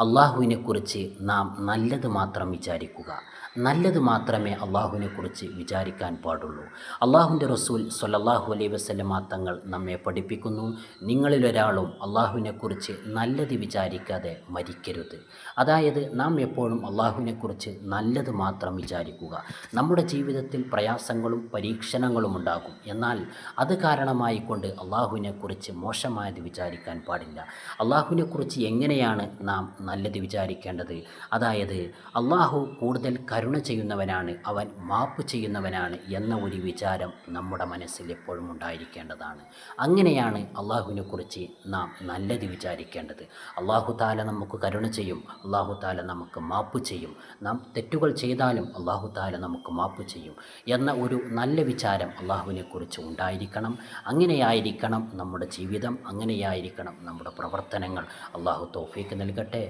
അള്ളാഹുവിനെക്കുറിച്ച് നാം നല്ലത് മാത്രം വിചാരിക്കുക. നല്ലത് മാത്രമേ അള്ളാഹുവിനെക്കുറിച്ച് വിചാരിക്കാൻ പാടുള്ളൂ. അള്ളാഹുവിന്റെ റസൂൽ സൊല്ലാഹു അലൈ വസ്ലമാ തങ്ങൾ നമ്മെ പഠിപ്പിക്കുന്നു. നിങ്ങളിലൊരാളും അള്ളാഹുവിനെക്കുറിച്ച് നല്ലത് വിചാരിക്കാതെ മരിക്കരുത്. അതായത് നാം എപ്പോഴും അള്ളാഹുവിനെക്കുറിച്ച് നല്ലത് മാത്രം വിചാരിക്കുക. നമ്മുടെ ജീവിതത്തിൽ പ്രയാസങ്ങളും പരീക്ഷണങ്ങളും ഉണ്ടാകും. എന്നാൽ അത് കാരണമായിക്കൊണ്ട് അള്ളാഹുവിനെക്കുറിച്ച് മോശമായത് വിചാരിക്കാൻ പാടില്ല. അള്ളാഹുവിനെക്കുറിച്ച് എങ്ങനെയാണ് നാം നല്ലത് വിചാരിക്കേണ്ടത്. അതായത് അള്ളാഹു കൂടുതൽ കരുണ ചെയ്യുന്നവനാണ് അവൻ മാപ്പ് ചെയ്യുന്നവനാണ് എന്ന ഒരു വിചാരം നമ്മുടെ മനസ്സിൽ എപ്പോഴും ഉണ്ടായിരിക്കേണ്ടതാണ്. അങ്ങനെയാണ് അള്ളാഹുവിനെക്കുറിച്ച് നാം നല്ലത് വിചാരിക്കേണ്ടത്. അള്ളാഹു താല നമുക്ക് കരുണ ചെയ്യും അള്ളാഹു താല നമുക്ക് മാപ്പ് ചെയ്യും. നാം തെറ്റുകൾ ചെയ്താലും അള്ളാഹു താല നമുക്ക് മാപ്പ് ചെയ്യും എന്ന ഒരു നല്ല വിചാരം അള്ളാഹുവിനെക്കുറിച്ച് ഉണ്ടായിരിക്കണം. അങ്ങനെയായിരിക്കണം നമ്മുടെ ജീവിതം അങ്ങനെയായിരിക്കണം നമ്മുടെ പ്രവർത്തനങ്ങൾ. അള്ളാഹു തോഫീക്ക് നൽകട്ടെ.